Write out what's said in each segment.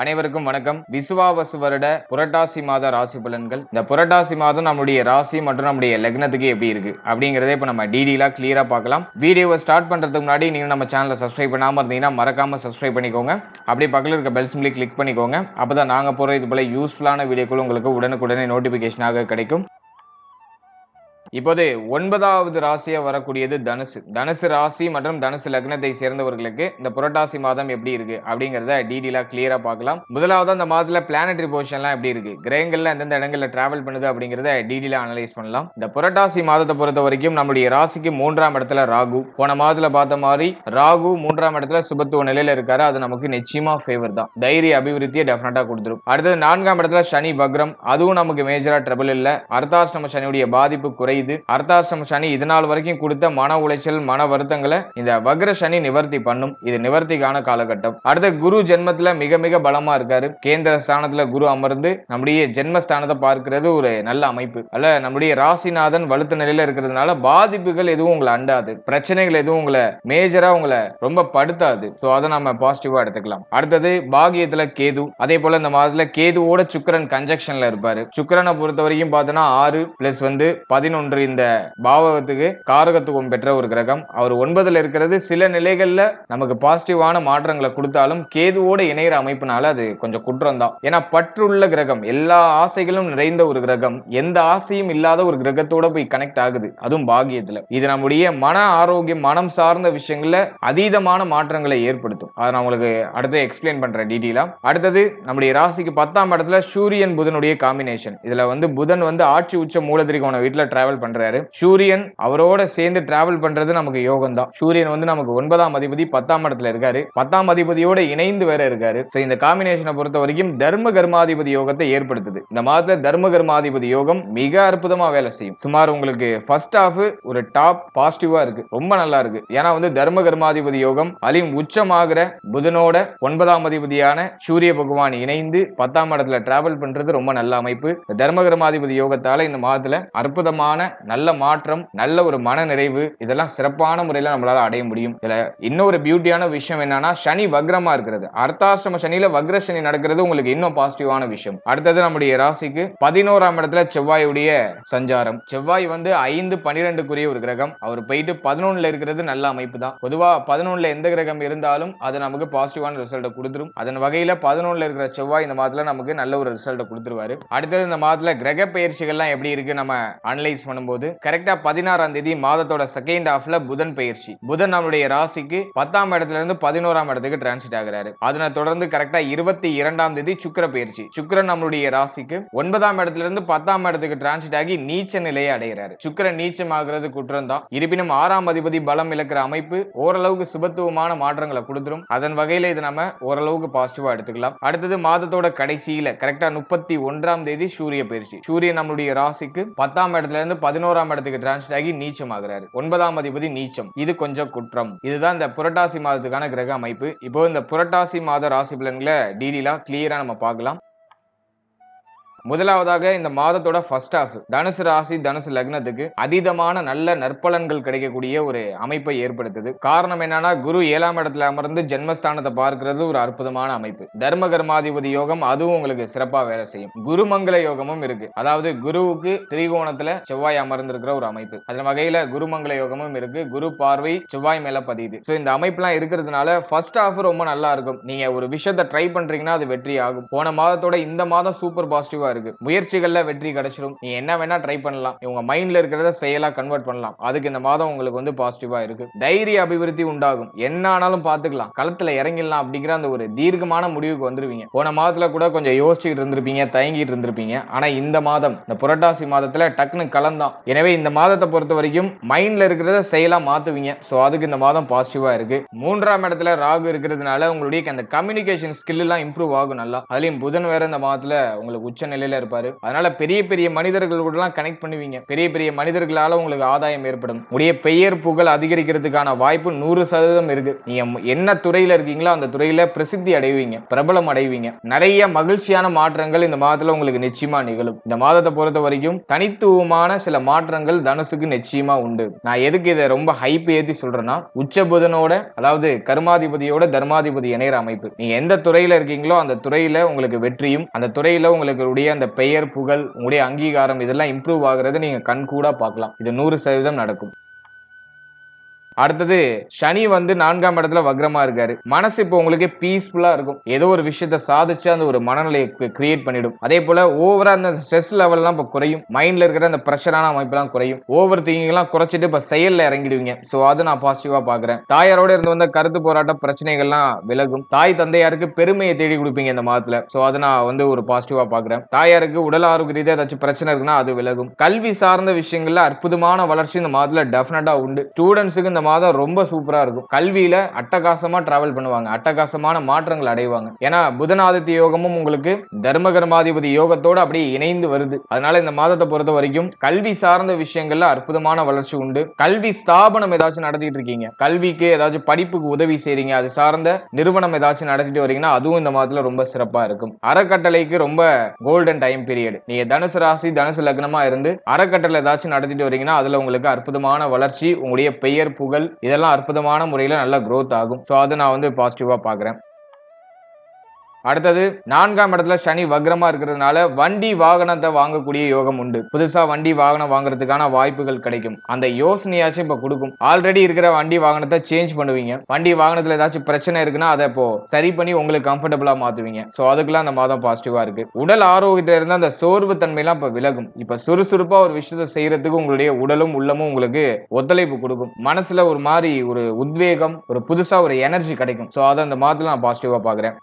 அனைவருக்கும் வணக்கம். விசுவாவசு வருட புரட்டாசி மாத ராசி பலன்கள். இந்த புரட்டாசி மாதம் நம்முடைய ராசி மற்றும் நம்முடைய லக்னத்துக்கு எப்படி இருக்கு அப்படிங்கறத இப்ப நம்ம டீடெயிலா கிளியரா பார்க்கலாம். வீடியோவை ஸ்டார்ட் பண்றதுக்கு முன்னாடி நீங்க நம்ம சேனலை சப்ஸ்கிரைப் பண்ணாம இருந்தீங்கன்னா மறக்காம சப்ஸ்கிரைப் பண்ணிக்கோங்க. அப்படியே பக்கத்தில் இருக்க பெல் சிம்லி கிளிக் பண்ணிக்கோங்க. அப்பதான் நாங்க போற இது போல யூஸ்ஃபுல்லான வீடியோக்கள் உங்களுக்கு உடனுக்குடனே நோட்டிபிகேஷனாக கிடைக்கும். இப்போது ஒன்பதாவது ராசியாக வரக்கூடியது தனுசு. தனுசு ராசி மற்றும் தனுசு லக்னத்தை சேர்ந்தவர்களுக்கு இந்த புரட்டாசி மாதம் எப்படி இருக்கு அப்படிங்கிறத டீடெயிலாக கிளியரா பார்க்கலாம். முதலாவது அந்த மாதத்துல பிளானட்டரி பொசிஷன்லாம் எப்படி இருக்கு? கிரகங்கள்ல எந்தெந்த இடங்கள்ல டிராவல் பண்ணுது அப்படிங்கிறத டீடெயிலாக அனலைஸ் பண்ணலாம். இந்த புரட்டாசி மாதத்தை பொறுத்த வரைக்கும் நம்முடைய ராசிக்கு மூன்றாம் இடத்துல ராகு. போன மாதத்துல பார்த்த மாதிரி ராகு மூன்றாம் இடத்துல சுபத்துவ நிலையில இருக்காரு. அது நமக்கு நிச்சயமா ஃபேவர் தான். தைரிய அபிவிருத்தியை டெஃபினட்டா கொடுத்துரும். அடுத்தது நான்காம் இடத்துல சனி பக்ரம் அதுவும் நமக்கு மேஜரா ட்ரபிள் இல்லை. அர்த்தாஷ்டம சனியுடைய பாதிப்பு குறையுது. அர்த்தாஷ்டம சனி இது நாள் வரைக்கும் கொடுத்த மன உளைச்சல் மன வருத்தங்களை இந்த வக்ர சனி நிவர்த்தி பண்ணும். இது நிவர்த்திக்கான காலகட்டம். அடுத்த குரு ஜென்மத்துல மிக மிக பலமா இருக்காரு. கேந்திர ஸ்தானத்துல குரு அமர்ந்து நம்முடைய ஜென்மஸ்தானத்தை பார்க்கிறது ஒரு நல்ல அமைப்பு. அல்ல நம்முடைய ராசிநாதன் வலுத்த நிலையில இருக்கிறதுனால பாதிப்புகள் எதுவும் உங்களை அண்டாது. பிரச்சனைகள் எதுவும் உங்களை மேஜரா உங்களை ரொம்ப படுத்தாது. ஸோ அதை நம்ம பாசிட்டிவா எடுத்துக்கலாம். அடுத்தது பாகியத்துல கேது. அதே போல இந்த மாதத்துல கேதுவோட சுக்கிரன் கன்ஜெக்ஷன்ல இருப்பாரு. சுக்கரனை பொறுத்த வரைக்கும் பார்த்தோன்னா ஆறு பிளஸ் வந்து பதினொன்று இந்த பாவகத்துக்கு காரகத்துவம் பெற்ற ஒரு கிரகம். அவர் ஒன்பதுல இருக்கிறது சில நிலைகள்ல நமக்கு பாசிட்டிவான மாற்றங்களை கொடுத்தாலும் கேதுவோட இணைகிற அமைப்புனால அது கொஞ்சம் குற்றம் தான் ஏன்னா பற்றுள்ள கிரகம் எல்லா ஆசைகளும் நிறைந்த ஒரு கிரகம் எந்த ஆசையும் இல்லாத ஒரு கிரகத்தோட போய் கனெக்ட் ஆகுது. அதுவும் பாகியத்துல. இது நம்முடைய மன ஆரோக்கியம் மனம் சார்ந்த விஷயங்கள்ல அதீதமான மாற்றங்களை ஏற்படுத்தும். அதை நான் உங்களுக்கு அடுத்து எக்ஸ்பிளைன் பண்றேன் டீட்டெயிலா அடுத்தது நம்முடைய ராசிக்கு பத்தாம் இடத்துல சூரியன் புதனுடைய காம்பினேஷன் இதுல வந்து புதன் வந்து ஆட்சி உச்ச மூலதிரிகோண வீட்டுல டிராவல் பண்றாரு. சூரியன் அவரோட சேர்ந்து டிராவல் பண்றது நமக்கு யோகம் தான் சூரியன் வந்து நமக்கு ஒன்பதாம் அதிபதி பத்தாம் இடத்துல இருக்காரு. பத்தாம் அதிபதியோட இணைந்து வேற இருக்காரு. இந்த காம்பினேஷனை பொறுத்த வரைக்கும் தர்ம கர்மாதிபதி யோகத்தை ஏற்படுத்துது. இந்த மாதத்துல தர்ம கர்மாதிபதி யோகம் மிக அற்புதமா வேலை செய்யும். சுமார் உங்களுக்கு ஃபர்ஸ்ட் ஹாஃப் ஒரு டாப் பாசிட்டிவா இருக்கு. ரொம்ப நல்லா இருக்கு. ஏன்னா வந்து தர்ம கர்மாதிபதி யோகம் அலிம் உச்சமாகிற புதனோட ஒன்பதாம் அதிபதியான சூரிய பகவான் இணைந்து பத்தாம் இடத்துல டிராவல் பண்றது ரொம்ப நல்ல அமைப்பு. தர்ம கர்மாதிபதி யோகத்தால இந்த மாதத்துல அற்புதமான நல்ல மாற்றம் நல்ல ஒரு மன நிறைவு இதெல்லாம் சிறப்பான முறையில நம்மளால அடைய முடியும். இதுல இன்னொரு பியூட்டியான விஷயம் என்னன்னா சனி வக்ரமா இருக்கிறது. அர்த்தாசிரம சனியில வக்ர சனி நடக்கிறது உங்களுக்கு இன்னும் பாசிட்டிவான விஷயம். அடுத்தது நம்முடைய ராசிக்கு பதினோராம் இடத்துல செவ்வாயுடைய சஞ்சாரம். செவ்வாய் வந்து ஐந்து பனிரெண்டுக்குரிய ஒரு கிரகம். அவர் போயிட்டு பதினொன்னுல இருக்கிறது நல்ல அமைப்பு தான். பொதுவா பதினொன்னுல எந்த கிரகம் இருந்தாலும் அது நமக்கு பாசிட்டிவான ரிசல்ட்டை கொடுத்துரும். அதன் வகையில பதினொன்னுல இருக்கிற செவ்வாய் இந்த மாதத்துல நமக்கு நல்ல ஒரு ரிசல்ட்டை கொடுத்துருவாரு. அடுத்தது இந்த மாதத்துல கிரக பயிற்சிகள்லாம் எப்படி இருக்கு? நம்ம அனலைஸ் பண்ணும்போது கரெக்டா பதினாறாம் தேதி மாதத்தோட செகண்ட் ஹாஃப்ல புதன் பயிற்சி. புதன் நம்மளுடைய ராசிக்கு பத்தாம் இடத்துல இருந்து பதினோராம் இடத்துக்கு டிரான்சிட் ஆகிறாரு. அதனை தொடர்ந்து கரெக்டா இருபத்தி இரண்டாம் தேதி சுக்கிர பயிற்சி. சுக்கிரன் நம்மளுடைய ராசிக்கு ஒன்பதாம் இடத்துல இருந்து பத்தாம் இடத்துக்கு டிரான்சிட் ஆகி நீச்ச நிலையை அடைகிறாரு. சுக்கரன் நீச்சம் ஆகிறது குற்றம் தான். இருப்பினும் ஆறாம் அதிபதி பலம் இழக்கிற அமைப்பு ஓரளவுக்கு சுபத்துவமான மாற்றங்களை கொடுத்துரும். அதன் வகையில இது நம்ம ஓரளவுக்கு பாசிட்டிவா எடுத்துக்கலாம். அடுத்தது மாதத்தோட கடைசியில கரெக்டா முப்பத்தி ஒன்றாம் தேதி சூரிய பயிற்சி. சூரியன் நம்மளுடைய ராசிக்கு பத்தாம் இடத்துல இருந்து பதினோராம் இடத்துக்கு டிரான்ஸ்ட் ஆகி நீச்சம் ஆகிறாரு ஒன்பதாம் அதிபதி நீச்சம். இது கொஞ்சம் குற்றம். இதுதான் இந்த புரட்டாசி மாதத்துக்கான கிரக அமைப்பு. இப்போ இந்த புரட்டாசி மாத ராசி பலன்களை டீடெயிலாக கிளியரா நம்ம பார்க்கலாம். முதலாவதாக இந்த மாதத்தோட ஃபர்ஸ்ட் ஹாஃப் தனுசு ராசி தனுசு லக்னத்துக்கு அதீதமான நல்ல நற்பலன்கள் கிடைக்கக்கூடிய ஒரு அமைப்பை ஏற்படுத்துது. காரணம் என்னன்னா குரு ஏழாம் இடத்துல அமர்ந்து ஜென்மஸ்தானத்தை பார்க்கிறது ஒரு அற்புதமான அமைப்பு. தர்ம கர்மாதிபதி யோகம் அதுவும் உங்களுக்கு சிறப்பா வேலை செய்யும். குருமங்கல யோகமும் இருக்கு. அதாவது குருவுக்கு திரிகோணத்துல செவ்வாய் அமர்ந்திருக்கிற ஒரு அமைப்பு. அதன் வகையில குருமங்கல யோகமும் இருக்கு. குரு பார்வை செவ்வாய் மேல பதியுது. ஸோ இந்த அமைப்புலாம் இருக்கிறதுனால ஃபர்ஸ்ட் ஹாஃப் ரொம்ப நல்லா இருக்கும். நீங்க ஒரு விஷயத்தை ட்ரை பண்றீங்கன்னா அது வெற்றி ஆகும் போன மாதத்தோட இந்த மாதம் சூப்பர் பாசிட்டிவா இருக்கு. முயற்சிகள்ல வெற்றி கிடைச்சிடும் நீ என்ன வேணா ட்ரை பண்ணலாம். உங்க மைண்ட்ல இருக்கிறத செயலா கன்வெர்ட் பண்ணலாம். அதுக்கு இந்த மாதம் உங்களுக்கு வந்து பாசிட்டிவா இருக்கு. தைரிய அபிவிருத்தி உண்டாகும். என்ன ஆனாலும் பாத்துக்கலாம். களத்துல இறங்கிடலாம் அப்படிங்கிற அந்த ஒரு தீர்க்கமான முடிவுக்கு வந்துருவீங்க. போன மாதத்துல கூட கொஞ்சம் யோசிச்சுட்டு இருந்திருப்பீங்க தயங்கிட்டு இருந்திருப்பீங்க. ஆனா இந்த மாதம் இந்த புரட்டாசி மாதத்துல டக்குன்னு கலந்தான். எனவே இந்த மாதத்தை பொறுத்த வரைக்கும் மைண்ட்ல இருக்கிறத செயலா மாத்துவீங்க. சோ அதுக்கு இந்த மாதம் பாசிட்டிவா இருக்கு. மூன்றாம் இடத்துல ராகு இருக்கிறதுனால உங்களுடைய அந்த கம்யூனிகேஷன் ஸ்கில் எல்லாம் இம்ப்ரூவ் ஆகும் நல்லா. அதுலயும் புதன் வேற இந்த மாதத்துல உங்களுக்கு உச்ச நிலையில இருப்பாரு. அதனால பெரிய பெரிய மனிதர்கள் கூட எல்லாம் கனெக்ட் பண்ணுவீங்க. பெரிய பெரிய மனிதர்களால உங்களுக்கு ஆதாயம் ஏற்படும். உடைய பெயர் புகழ் அதிகரிக்கிறதுக்கான வாய்ப்பு நூறு சதவீதம் இருக்கு. நீங்க என்ன துறையில இருக்கீங்களோ அந்த துறையில பிரசித்தி அடைவீங்க. பிரபலம் அடைவீங்க. நிறைய மகிழ்ச்சியான மாற்றங்கள் இந்த மாதத்துல உங்களுக்கு நிச்சயமா நிகழும். இந்த மாதத்தை பொறுத்த வரைக்கும் தனித்துவமான சில மாற்றங்கள் தனுசுக்கு நிச்சயமா உண்டு. நான் எதுக்கு இதை ரொம்ப ஹைப் ஏத்தி சொல்றேன்னா உச்ச புதனோட அதாவது கர்மாதிபதியோட தர்மாதிபதி இணையற அமைப்பு. நீங்க எந்த துறையில இருக்கீங்களோ அந்த துறையில உங்களுக்கு வெற்றியும் அந்த துறையில உங்களுடைய அந்த பெயர் புகழ் உங்களுடைய அங்கீகாரம் இதெல்லாம் இம்ப்ரூவ் ஆகுறது நீங்க கண்கூடா பார்க்கலாம். இது நூறு சதவீதம் நடக்கும். அடுத்தது சனி வந்து நான்காம் இடத்துல வக்ரமா இருக்காரு. மனசு இப்போ உங்களுக்கு பீஸ்ஃபுல்லா இருக்கும். ஏதோ ஒரு விஷயத்த சாதிச்சு அந்த ஒரு மனநிலையை கிரியேட் பண்ணிடும். அதே போல ஓவரா அந்த ஸ்ட்ரெஸ் லெவல்லாம் இப்போ குறையும். மைண்ட்ல இருக்கிற அந்த ப்ரெஷரான அமைப்பெல்லாம் குறையும். ஓவர் திங்கிங் எல்லாம் குறைச்சிட்டு இப்போ செயல்ல இறங்கிடுவீங்க. ஸோ அது நான் பாசிட்டிவா பாக்குறேன். தாயாரோட இருந்து வந்த கருத்து போராட்ட பிரச்சனைகள்லாம் விலகும். தாய் தந்தையாருக்கு பெருமையை தேடி கொடுப்பீங்க இந்த மாதத்துல. ஸோ அது நான் வந்து ஒரு பாசிட்டிவா பாக்குறேன். தாயாருக்கு உடல் ஆரோக்கிய ரீதியாக ஏதாச்சும் பிரச்சனை இருக்குன்னா அது விலகும். கல்வி சார்ந்த விஷயங்கள்ல அற்புதமான வளர்ச்சி இந்த மாதத்துல டெஃபினட்டா உண்டு. ஸ்டூடெண்ட்ஸுக்கு இந்த மாதம் ரொம்ப சூப்பரா இருக்கும். கல்வியில அட்டகாசமா டிராவல் பண்ணுவாங்க. அட்டகாசமான மாற்றங்கள் அடைவாங்க. ஏன்னா புதனாதித்ய யோகமும் உங்களுக்கு தர்மகர்மாதிபதி யோகத்தோட அப்படியே இணைந்து வருது. அதனால இந்த மாதத்தை பொறுத்த வரைக்கும் கல்வி சார்ந்த விஷயங்கள்ல அற்புதமான வளர்ச்சி உண்டு. கல்வி ஸ்தாபனம் ஏதாச்சும் நடத்திட்டு இருக்கீங்க. கல்விக்கு ஏதாச்சும் படிப்புக்கு உதவி செய்றீங்க. அது சார்ந்த நிறுவனம் ஏதாச்சும் நடத்திட்டு வரீங்கன்னா அதுவும் இந்த மாதத்துல ரொம்ப சிறப்பா இருக்கும். அறக்கட்டளைக்கு ரொம்ப கோல்டன் டைம் பீரியட் நீங்க தனுசு ராசி தனுசு லக்னமா இருந்து அறக்கட்டளை ஏதாச்சும் நடத்திட்டு வரீங்கன்னா அதுல உங்களுக்கு அற்புதமான வளர்ச்சி உங்களுடைய பெயர் புகழ் இதெல்லாம் அற்புதமான முறையில நல்ல குரோத் ஆகும். ஸோ அதை நான் வந்து பாசிட்டிவா பாக்குறேன் அடுத்தது நான்காம் இடத்துல சனி வக்ரமா இருக்கிறதுனால வண்டி வாகனத்தை வாங்கக்கூடிய யோகம் உண்டு. புதுசா வண்டி வாகனம் வாங்குறதுக்கான வாய்ப்புகள் கிடைக்கும். அந்த யோசனையாச்சும் இப்ப கொடுக்கும். ஆல்ரெடி இருக்கிற வண்டி வாகனத்தை சேஞ்ச் பண்ணுவீங்க. வண்டி வாகனத்துல ஏதாச்சும் பிரச்சனை இருக்குன்னா அதை இப்போ சரி பண்ணி உங்களுக்கு கம்ஃபர்டபுளா மாத்துவீங்க. சோ அதுக்கெல்லாம் அந்த மாதம் பாசிட்டிவா இருக்கு. உடல் ஆரோக்கியத்துல இருந்த அந்த சோர்வு தன்மையெல்லாம் இப்ப விலகும். இப்ப சுறுசுறுப்பா ஒரு விஷயத்தை செய்யறதுக்கு உங்களுடைய உடலும் உள்ளமும் உங்களுக்கு ஒத்துழைப்பு கொடுக்கும். மனசுல ஒரு மாதிரி ஒரு உத்வேகம் ஒரு புதுசா ஒரு எனர்ஜி கிடைக்கும். சோ அதை அந்த மாதத்துல நான் பாசிட்டிவா பாக்குறேன்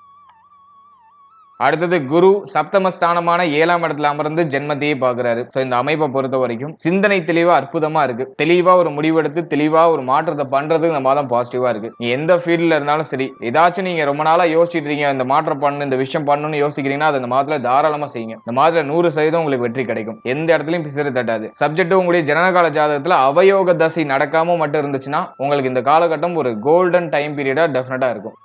அடுத்தது குரு சப்தமஸ்தானமான ஏழாம் இடத்துல அமர்ந்து ஜென்மத்தையே பாக்குறாரு ஸோ இந்த அமைப்பை பொறுத்த வரைக்கும் சிந்தனை தெளிவா அற்புதமா இருக்கு. தெளிவா ஒரு முடிவெடுத்து தெளிவா ஒரு மாற்றத்தை பண்றது இந்த மாதம் பாசிட்டிவா இருக்கு. எந்த ஃபீல்ட்ல இருந்தாலும் சரி ஏதாச்சும் நீங்க ரொம்ப நாளா யோசிச்சுட்டு இருக்கீங்க இந்த மாற்றம் பண்ணு இந்த விஷயம் பண்ணணும்னு யோசிக்கிறீங்கன்னா அது இந்த மாதத்துல தாராளமா செய்யுங்க. இந்த மாதத்துல நூறு சதவீதம் உங்களுக்கு வெற்றி கிடைக்கும். எந்த இடத்துலயும் பிசிறு தட்டாது. சப்ஜெக்ட் உங்களுடைய ஜனனகால ஜாதகத்துல அவயோக தசை நடக்காம மட்டும் இருந்துச்சுன்னா உங்களுக்கு இந்த காலகட்டம் ஒரு கோல்டன் டைம் பீரியடா டெஃபினட்டா இருக்கும்.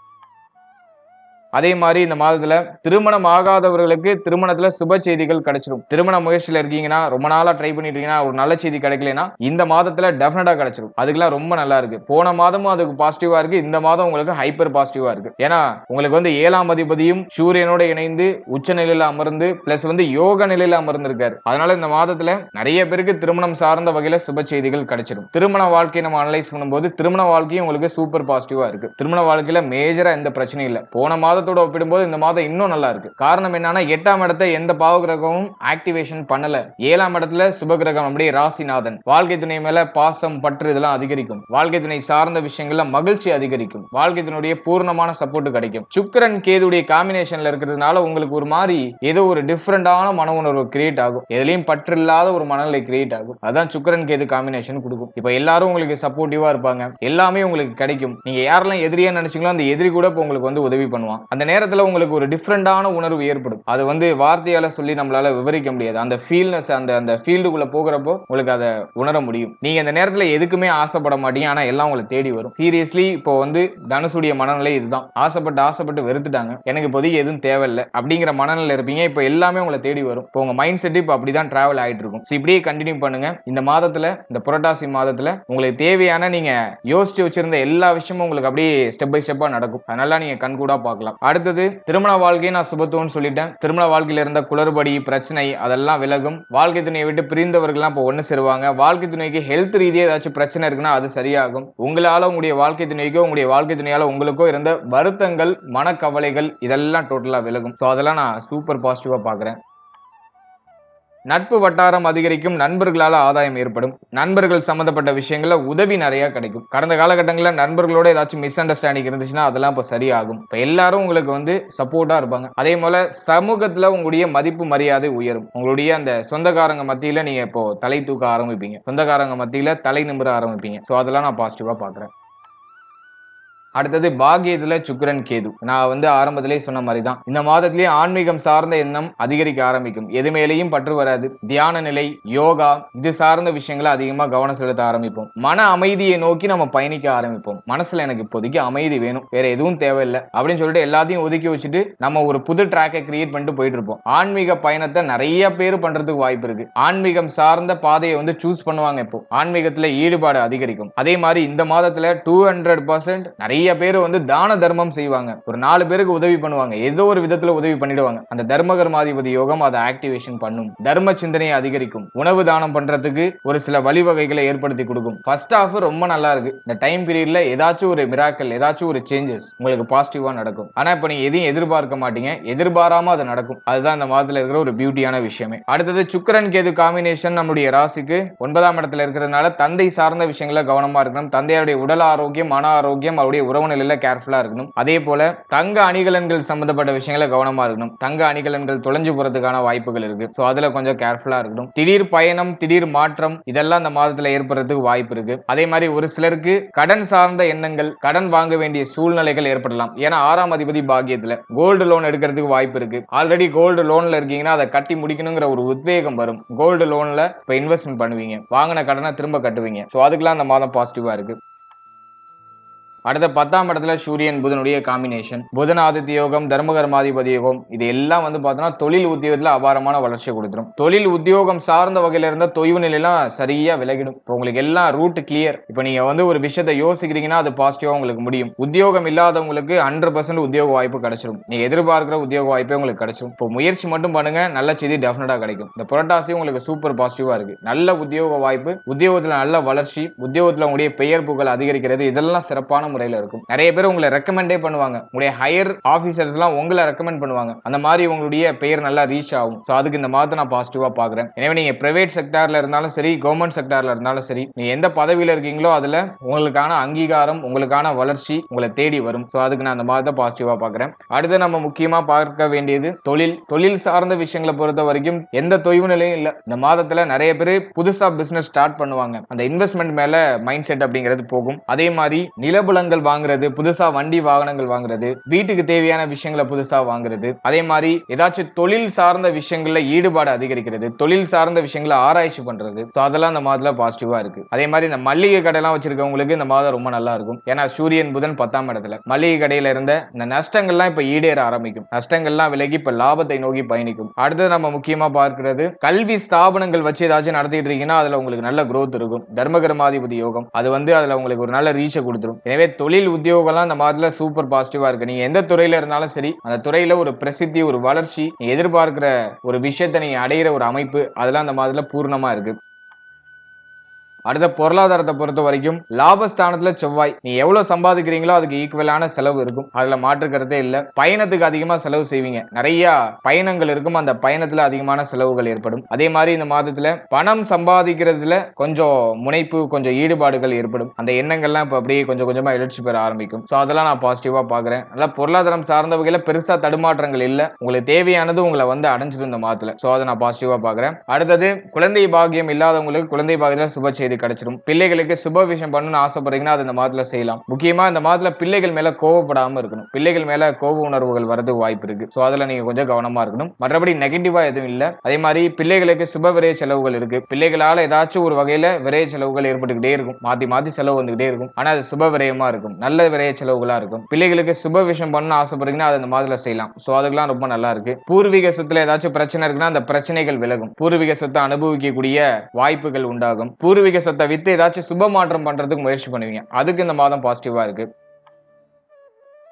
அதே மாதிரி இந்த மாதத்துல திருமணம் ஆகாதவர்களுக்கு திருமணத்துல சுப செய்திகள் கிடைச்சிடும் திருமண முயற்சியில இருக்கீங்கன்னா ரொம்ப நாளா ட்ரை பண்ணிட்டு இருக்கீங்கன்னா ஒரு நல்ல செய்தி கிடைக்கலனா இந்த மாதத்துல டெஃபினட்டா கிடைச்சிடும் அதுக்கெல்லாம் ரொம்ப நல்லா இருக்கு. போன மாதமும் அதுக்கு பாசிட்டிவா இருக்கு. இந்த மாதம் உங்களுக்கு ஹைப்பர் பாசிட்டிவா இருக்கு. ஏன்னா உங்களுக்கு வந்து ஏழாம் அதிபதியும் சூரியனோட இணைந்து உச்ச நிலையில அமர்ந்து பிளஸ் வந்து யோக நிலையில அமர்ந்திருக்காரு. அதனால இந்த மாதத்துல நிறைய பேருக்கு திருமணம் சார்ந்த வகையில சுப செய்திகள் கிடைச்சிடும் திருமண வாழ்க்கையை நம்ம அனலைஸ் பண்ணும்போது திருமண வாழ்க்கையும் உங்களுக்கு சூப்பர் பாசிட்டிவா இருக்கு. திருமண வாழ்க்கையில மேஜரா எந்த பிரச்சனையும் இல்லை. போன மாதத்தோட ஒப்பிடும்போது இந்த மாதம் இன்னும் நல்லா இருக்கு. காரணம் என்னன்னா எட்டாம் இடத்தை எந்த பாவ கிரகமும் ஆக்டிவேஷன் பண்ணல. ஏழாம் இடத்துல சுபகிரகம் அப்படியே ராசிநாதன். வாழ்க்கை துணை மேல பாசம் பற்று இதெல்லாம் அதிகரிக்கும். வாழ்க்கை துணை சார்ந்த விஷயங்கள்ல மகிழ்ச்சி அதிகரிக்கும். வாழ்க்கை துணையுடைய பூர்ணமான சப்போர்ட் கிடைக்கும். சுக்கிரன் கேதுடைய காம்பினேஷன்ல இருக்கிறதுனால உங்களுக்கு ஒரு மாதிரி ஏதோ ஒரு டிஃப்ரெண்டான மன உணர்வு கிரியேட் ஆகும். எதுலையும் பற்று இல்லாத ஒரு மனநிலை கிரியேட் ஆகும். அதான் சுக்கிரன் கேது காம்பினேஷன் கொடுக்கும். இப்ப எல்லாரும் உங்களுக்கு சப்போர்ட்டிவா இருப்பாங்க. எல்லாமே உங்களுக்கு கிடைக்கும். நீங்க யாரெல்லாம் எதிரியா நினைச்சீங்களோ அந்த எதிரி கூட இப்போ உங்களுக்கு வந்து உதவி பண்ணுவான். அந்த நேரத்தில் உங்களுக்கு ஒரு டிஃப்ரெண்டான உணர்வு ஏற்படும். அது வந்து வார்த்தையால சொல்லி நம்மளால விவரிக்க முடியாது. அந்த ஃபீல்னஸ் அந்த அந்த ஃபீல்டுக்குள்ள போகிறப்போ உங்களுக்கு அதை உணர முடியும். நீங்க அந்த நேரத்தில் எதுக்குமே ஆசைப்பட மாட்டீங்க. ஆனால் எல்லாம் உங்களை தேடி வரும். சீரியஸ்லி இப்போ வந்து தனுசுடைய மனநிலை இதுதான். ஆசைப்பட்டு ஆசைப்பட்டு வெறுத்துட்டாங்க. எனக்கு இப்போதைக்கு எதுவும் தேவையில்லை அப்படிங்கிற மனநிலை இருப்பீங்க. இப்போ எல்லாமே உங்களை தேடி வரும். இப்போ உங்க மைண்ட் செட் இப்போ அப்படிதான் டிராவல் ஆகிட்டு இருக்கும். ஸோ இப்படியே கண்டினியூ பண்ணுங்க. இந்த மாதத்துல இந்த புரட்டாசி மாதத்துல உங்களுக்கு தேவையான நீங்க யோசிச்சு வச்சிருந்த எல்லா விஷயமும் உங்களுக்கு அப்படியே ஸ்டெப் பை ஸ்டெப்பா நடக்கும். அதனால நீங்க கண்கூடாக பார்க்கலாம். அடுத்தது திருமண வாழ்க்கையை நான் சுபத்துவம்னு சொல்லிட்டேன். திருமண வாழ்க்கையில இருந்த குளறுபடி பிரச்சனை அதெல்லாம் விலகும். வாழ்க்கை துணையை விட்டு பிரிந்தவர்கள்லாம் இப்போ ஒன்று சேருவாங்க. வாழ்க்கை துணைக்கு ஹெல்த் ரீதியாக ஏதாச்சும் பிரச்சனை இருக்குன்னா அது சரியாகும். உங்களால் உங்களுடைய வாழ்க்கை துணைக்கோ உங்களுடைய வாழ்க்கை துணையால் உங்களுக்கோ இருந்த வருத்தங்கள் மனக்கவலைகள் இதெல்லாம் டோட்டலாக விலகும். ஸோ அதெல்லாம் நான் சூப்பர் பாசிட்டிவாக பார்க்குறேன் நட்பு வட்டாரம் அதிகரிக்கும் நண்பர்களால் ஆதாயம் ஏற்படும். நண்பர்கள் சம்மந்தப்பட்ட விஷயங்களில் உதவி நிறையா கிடைக்கும். கடந்த காலகட்டங்களில் நண்பர்களோட ஏதாச்சும் மிஸ் அண்டர்ஸ்டாண்டிங் இருந்துச்சுன்னா அதெல்லாம் இப்போ சரியாகும். இப்போ எல்லாரும் உங்களுக்கு வந்து சப்போர்ட்டாக இருப்பாங்க. அதே போல சமூகத்தில் உங்களுடைய மதிப்பு மரியாதை உயரும். உங்களுடைய அந்த சொந்தக்காரங்க மத்தியில் நீங்கள் இப்போ தலை தூக்க ஆரம்பிப்பீங்க. சொந்தக்காரங்க மத்தியில் தலை நிமிர ஆரம்பிப்பீங்க. ஸோ அதெல்லாம் நான் பாசிட்டிவாக பார்க்குறேன் அடுத்தது பாகியத்துல சுக்கரன் கேது. நான் வந்து ஆரம்பத்திலேயே சொன்ன மாதிரி தான் இந்த மாதத்திலேயே ஆன்மீகம் சார்ந்த எண்ணம் அதிகரிக்க ஆரம்பிக்கும். எது மேலேயும் பற்று வராது. தியான நிலை யோகா இது சார்ந்த விஷயங்களை அதிகமா கவனம் செலுத்த ஆரம்பிப்போம். மன அமைதியை நோக்கி நம்ம பயணிக்க ஆரம்பிப்போம். மனசுல எனக்கு இப்போதைக்கு அமைதி வேணும். வேற எதுவும் தேவையில்லை. அப்படின்னு சொல்லிட்டு எல்லாத்தையும் ஒதுக்கி வச்சுட்டு நம்ம ஒரு புது ட்ராக்கை கிரியேட் பண்ணிட்டு போயிட்டு இருப்போம் ஆன்மீக பயணத்தை நிறைய பேர் பண்றதுக்கு வாய்ப்பு இருக்கு. ஆன்மீகம் சார்ந்த பாதையை வந்து சூஸ் பண்ணுவாங்க இப்போ. ஆன்மீகத்துல ஈடுபாடு அதிகரிக்கும். அதே மாதிரி இந்த மாதத்துல டூ ஹண்ட்ரட் பர்சன்ட் நிறைய நிறைய பேர் வந்து தான தர்மம் செய்வாங்க. ஒரு நாலு பேருக்கு உதவி பண்ணுவாங்க. ஏதோ ஒரு விதத்துல உதவி பண்ணிடுவாங்க. அந்த தர்ம கர்மாதிபதி யோகம் அதை ஆக்டிவேஷன் பண்ணும். தர்ம சிந்தனையை அதிகரிக்கும். உணவு தானம் பண்றதுக்கு ஒரு சில வழிவகைகளை ஏற்படுத்தி கொடுக்கும். ஃபர்ஸ்ட் ஆஃப் ரொம்ப நல்லா இருக்கு. இந்த டைம் பீரியட்ல ஏதாச்சும் ஒரு மிராக்கல் ஏதாச்சும் ஒரு சேஞ்சஸ் உங்களுக்கு பாசிட்டிவா நடக்கும். ஆனா இப்ப நீங்க எதையும் எதிர்பார்க்க மாட்டீங்க. எதிர்பாராம அது நடக்கும். அதுதான் இந்த மாதத்துல இருக்கிற ஒரு பியூட்டியான விஷயமே. அடுத்தது சுக்கரன் கேது காம்பினேஷன் நம்முடைய ராசிக்கு ஒன்பதாம் இடத்துல இருக்கிறதுனால தந்தை சார்ந்த விஷயங்கள கவனமா இருக்கணும். தந்தையாருடைய உடல் ஆரோக்கியம் மன ஆரோக்கியம் அவருடைய உறவு நிலையில கேர்ஃபுல்லா இருக்கணும். அதே போல தங்க அணிகலன்கள் சம்பந்தப்பட்ட விஷயங்கள கவனமா இருக்கணும். தங்க அணிகலன்கள் தொலைஞ்சு போறதுக்கான வாய்ப்புகள் இருக்கு. ஸோ அதுல கொஞ்சம் கேர்ஃபுல்லா இருக்கணும். திடீர் பயணம் திடீர் மாற்றம் இதெல்லாம் இந்த மாதத்துல ஏற்படுறதுக்கு வாய்ப்பு இருக்கு. அதே மாதிரி ஒரு சிலருக்கு கடன் சார்ந்த எண்ணங்கள் கடன் வாங்க வேண்டிய சூழ்நிலைகள் ஏற்படலாம். ஏன்னா ஆறாம் அதிபதி பாக்கியத்துல கோல்டு லோன் எடுக்கிறதுக்கு வாய்ப்பு இருக்கு. ஆல்ரெடி கோல்டு லோன்ல இருக்கீங்கன்னா அதை கட்டி முடிக்கணுங்கிற ஒரு உத்வேகம் வரும். கோல்டு லோன்ல இப்ப இன்வெஸ்ட்மெண்ட் பண்ணுவீங்க. வாங்கின கடனை திரும்ப கட்டுவீங்க. ஸோ அதுக்கெல்லாம் அந்த மாதம் பாசிட்டிவா இருக்கு. அடுத்த பத்தாம் இடத்துல சூரியன் புதனுடைய காம்பினேஷன் புதன் ஆதித்ய யோகம் தர்மகர்மாதிபதி யோகம் இது எல்லாம் வந்து பார்த்தோன்னா தொழில் உத்தியோகத்தில் அபாரமான வளர்ச்சி கொடுத்துரும். தொழில் உத்தியோகம் சார்ந்த வகையில இருந்த தொய்வு நிலையெல்லாம் சரியா விலகிடும். இப்போ உங்களுக்கு எல்லாம் ரூட் கிளியர் இப்போ நீங்க வந்து ஒரு விஷயத்தை யோசிக்கிறீங்கன்னா அது பாசிட்டிவா உங்களுக்கு முடியும். உத்தியோகம் இல்லாதவங்களுக்கு ஹண்ட்ரட் பர்சன்ட் உத்தியோக வாய்ப்பு கிடைச்சிடும் நீங்க எதிர்பார்க்கிற உத்தியோக வாய்ப்பே உங்களுக்கு கிடைச்சிடும் இப்போ முயற்சி மட்டும் பண்ணுங்க நல்ல செய்தி டெஃபினட்டா கிடைக்கும். இந்த புரட்டாசி உங்களுக்கு சூப்பர் பாசிட்டிவா இருக்கு. நல்ல உத்தியோக வாய்ப்பு உத்தியோகத்தில் நல்ல வளர்ச்சி உத்தியோகத்தில் உங்களுடைய பெயர் புகழ் அதிகரிக்கிறது இதெல்லாம் சிறப்பான முறையில் இருக்கும். நிறைய பேர் உங்களை ரெக்கமெண்டே பண்ணுவாங்க. உங்களுடைய ஹையர் ஆபீசர்ஸ் எல்லாம் உங்களை ரெக்கமெண்ட் பண்ணுவாங்க. அந்த மாதிரி உங்களுடைய பெயர் நல்லா ரீச் ஆகும். ஸோ அதுக்கு இந்த மாதத்தை நான் பாசிட்டிவா பாக்குறேன் எனவே நீங்க பிரைவேட் செக்டார்ல இருந்தாலும் சரி கவர்மெண்ட் செக்டார்ல இருந்தாலும் சரி நீங்க எந்த பதவியில இருக்கீங்களோ அதுல உங்களுக்கான அங்கீகாரம் உங்களுக்கான வளர்ச்சி உங்களை தேடி வரும். ஸோ அதுக்கு நான் அந்த மாதத்தை பாசிட்டிவாக பாக்குறேன் அடுத்து நம்ம முக்கியமா பார்க்க வேண்டியது தொழில். தொழில் சார்ந்த விஷயங்களை பொறுத்த வரைக்கும் எந்த தொய்வு நிலையும் இல்லை. இந்த மாதத்துல நிறைய பேர் புதுசா பிசினஸ் ஸ்டார்ட் பண்ணுவாங்க. அந்த இன்வெஸ்ட்மெண்ட் மேல மைண்ட் செட் அப்படிங்கிறது போகும். அதே மாதிரி நிலபுலங்கள் வாங்குறது புதுசா வண்டி வாகனங்கள் வாங்குறது வீட்டுக்கு தேவையான விஷயங்களை புதுசா வாங்குறது அதே மாதிரி ஏதாச்சும் தொழில் சார்ந்த விஷயங்கள்ல ஈடுபாடு அதிகரிக்கிறது தொழில் சார்ந்த விஷயங்களை ஆராய்ச்சி பண்றது. ஸோ அதெல்லாம் இந்த மாதத்துல பாசிட்டிவா இருக்கு. அதே மாதிரி இந்த மல்லிகை கடைலாம் வச்சிருக்கவங்களுக்கு இந்த மாதம் ரொம்ப நல்லா இருக்கும். ஏன்னா சூரியன் புதன் பத்தாம் இடத்துல. மல்லிகை கடையில இருந்த இந்த நஷ்டங்கள்லாம் இப்ப ஈடேற ஆரம்பிக்கும். நஷ்டங்கள்லாம் விலகி இப்ப லாபத்தை நோக்கி பயணிக்கும். அடுத்தது நம்ம முக்கியமா பார்க்கிறது கல்வி ஸ்தாபனங்கள் வச்சு ஏதாச்சும் நடத்திட்டு இருக்கீங்கன்னா அதுல உங்களுக்கு நல்ல குரோத் இருக்கும். தர்மகர்மாதிபதி யோகம். அது வந்து அதுல உங்களுக்கு ஒரு நல்ல ரீச்சை கொடுத்துரும். எனவே தொழில் உத்தியோகம்லாம் இந்த மாதத்துல சூப்பர் பாசிட்டிவா இருக்கு. நீங்க எந்த துறையில இருந்தாலும் சரி அந்த துறையில ஒரு பிரசித்தி ஒரு வளர்ச்சி எதிர்பார்க்கிற ஒரு விஷயத்தை நீங்க அடையிற ஒரு அமைப்பு அதெல்லாம் அந்த மாதத்துல பூர்ணமா இருக்கு. அடுத்த பொருளாதாரத்தை பொறுத்த வரைக்கும் லாபஸ்தானத்துல செவ்வாய். நீ எவ்வளவு சம்பாதிக்கிறீங்களோ அதுக்கு ஈக்குவலான செலவு இருக்கும். அதுல மாற்றுக்கிறதே இல்ல. பயணத்துக்கு அதிகமா செலவு செய்வீங்க. நிறைய பயணங்கள் இருக்கும். அந்த பயணத்துல அதிகமான செலவுகள் ஏற்படும். அதே மாதிரி இந்த மாதத்துல பணம் சம்பாதிக்கிறதுல கொஞ்சம் முனைப்பு கொஞ்சம் ஈடுபாடுகள் ஏற்படும். அந்த எண்ணங்கள்லாம் இப்ப அப்படியே கொஞ்சம் கொஞ்சமா எழுச்சி பெற ஆரம்பிக்கும். ஸோ அதெல்லாம் நான் பாசிட்டிவா பாக்குறேன். நல்லா பொருளாதாரம் சார்ந்த வகையில பெருசா தடுமாற்றங்கள் இல்ல. உங்களுக்கு தேவையானது உங்களை வந்து அடைஞ்சிடும் இந்த மாதத்துல. ஸோ அதை நான் பாசிட்டிவா பாக்குறேன். அடுத்தது குழந்தை பாக்கியம் இல்லாதவங்களுக்கு குழந்தை பாக்கியத்துல சுப செய்தி கிடைச்சிடும் பிள்ளைகளுக்கு சுப விஷயம் பண்ணணும்னு ஆசைப்படுறீங்கன்னா அது இந்த மாதத்துல செய்யலாம். முக்கியமா இந்த மாதத்துல பிள்ளைகள் மேல கோவப்படாம இருக்கணும். பிள்ளைகள் மேல கோப உணர்வுகள் வரதுக்கு வாய்ப்பு இருக்கு. ஸோ அதுல நீங்க கொஞ்சம் கவனமா இருக்கணும். மற்றபடி நெகட்டிவா எதுவும் இல்ல. அதே மாதிரி பிள்ளைகளுக்கு சுப விரைய செலவுகள் இருக்கு. பிள்ளைகளால ஏதாச்சும் ஒரு வகையில விரைய செலவுகள் ஏற்பட்டுக்கிட்டே இருக்கும். மாத்தி மாத்தி செலவு வந்துகிட்டே இருக்கும். ஆனா அது சுப விரயமா இருக்கும். நல்ல விரைய செலவுகளா இருக்கும். பிள்ளைகளுக்கு சுப விஷயம் பண்ணணும்னு ஆசைப்படுறீங்கன்னா அது இந்த மாதத்துல செய்யலாம். ஸோ அதுக்கெல்லாம் ரொம்ப நல்லா இருக்கு. பூர்வீக சொத்துல ஏதாச்சும் பிரச்சனை இருக்குன்னா அந்த பிரச்சனைகள் விலகும். பூர்வீக சொத்தை அனுபவிக்கக்கூடிய வாய்ப்புகள் உண்டாகும். பூர்வீக சொத்தை வித்து ஏதாச்சும் சுப மாற்றம் பண்றதுக்கு முயற்சி பண்ணுவீங்க. அதுக்கு இந்த மாதம் பாசிட்டிவா இருக்கு.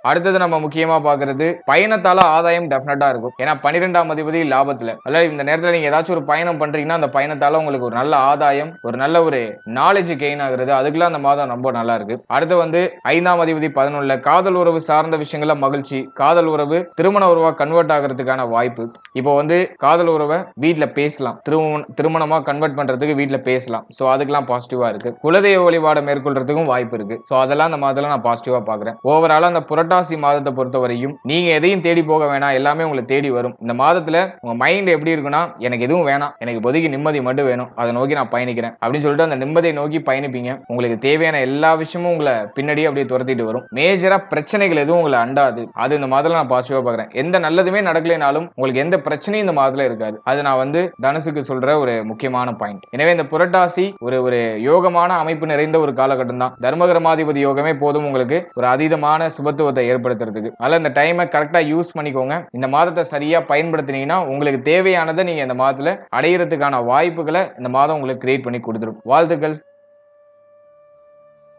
அடுத்தது நம்ம முக்கியமா பாக்குறது பயணத்தால ஆதாயம் டெஃபினட்டா இருக்கும். ஏன்னா பன்னிரெண்டாம் அதிபதி லாபத்துல. அல்ல இந்த நேரத்துல நீங்க ஏதாச்சும் ஒரு பயணம் பண்றீங்கன்னா அந்த பயணத்தால உங்களுக்கு ஒரு நல்ல ஆதாயம் ஒரு நல்ல ஒரு நாலேஜ் கெயின் ஆகுறது. அதுக்கெல்லாம் அந்த மாதம் ரொம்ப நல்லா இருக்கு. அடுத்து வந்து ஐந்தாம் அதிபதி பதினொன்னுல காதல் உறவு சார்ந்த விஷயங்கள்ல மகிழ்ச்சி. காதல் உறவு திருமண உறவா கன்வெர்ட் ஆகிறதுக்கான வாய்ப்பு. இப்போ வந்து காதல் உறவை வீட்டுல பேசலாம். திருமண திருமணமா கன்வெர்ட் பண்றதுக்கு வீட்டுல பேசலாம். ஸோ அதுக்கெல்லாம் பாசிட்டிவா இருக்கு. குலதெய்வ வழிபாடை மேற்கொள்றதுக்கும் வாய்ப்பு இருக்கு. ஸோ அதெல்லாம் அந்த மாதத்துல நான் பாசிட்டிவா பாக்குறேன் ஓவராலா அந்த புரட்டா புரட்டாசி மாதத்தை பொறுத்தவரையும் நீங்க எதையும் தேடி போக வேணாம். எல்லாமே உங்களை தேடி வரும். இந்த மாதத்துல உங்க மைண்ட் எப்படி இருக்குன்னா எனக்கு எதுவும் வேணாம். எனக்கு இப்போதைக்கு நிம்மதி மட்டும் வேணும். அதை நோக்கி நான் பயணிக்கிறேன். அப்படின்னு சொல்லிட்டு அந்த நிம்மதியை நோக்கி பயணிப்பீங்க. உங்களுக்கு தேவையான எல்லா விஷயமும் உங்களை பின்னாடியே அப்படியே துரத்திட்டு வரும். மேஜரா பிரச்சனைகள் எதுவும் உங்களை அண்டாது. அது இந்த மாதத்துல நான் பாசிட்டிவா பாக்குறேன் எந்த நல்லதுமே நடக்கலைனாலும் உங்களுக்கு எந்த பிரச்சனையும் இந்த மாதத்துல இருக்காது. அது நான் வந்து தனுசுக்கு சொல்ற ஒரு முக்கியமான பாயிண்ட் எனவே இந்த புரட்டாசி ஒரு ஒரு யோகமான அமைப்பு நிறைந்த ஒரு காலகட்டம் தான். தர்மகரமாதிபதி யோகமே போதும் உங்களுக்கு. ஒரு அதீதமான சுபத்துவத்தை ஏற்படுத்துறதுக்கு. அதனால இந்த டைமை கரெக்டா யூஸ் பண்ணிக்கோங்க. இந்த மாதத்தை சரியா பயன்படுத்தினீங்கன்னா உங்களுக்கு தேவையானதை நீங்க இந்த மாதத்துல அடையிறதுக்கான வாய்ப்புகளை இந்த மாதம் உங்களுக்கு கிரியேட் பண்ணி கொடுத்துரும். வாழ்த்துக்கள்.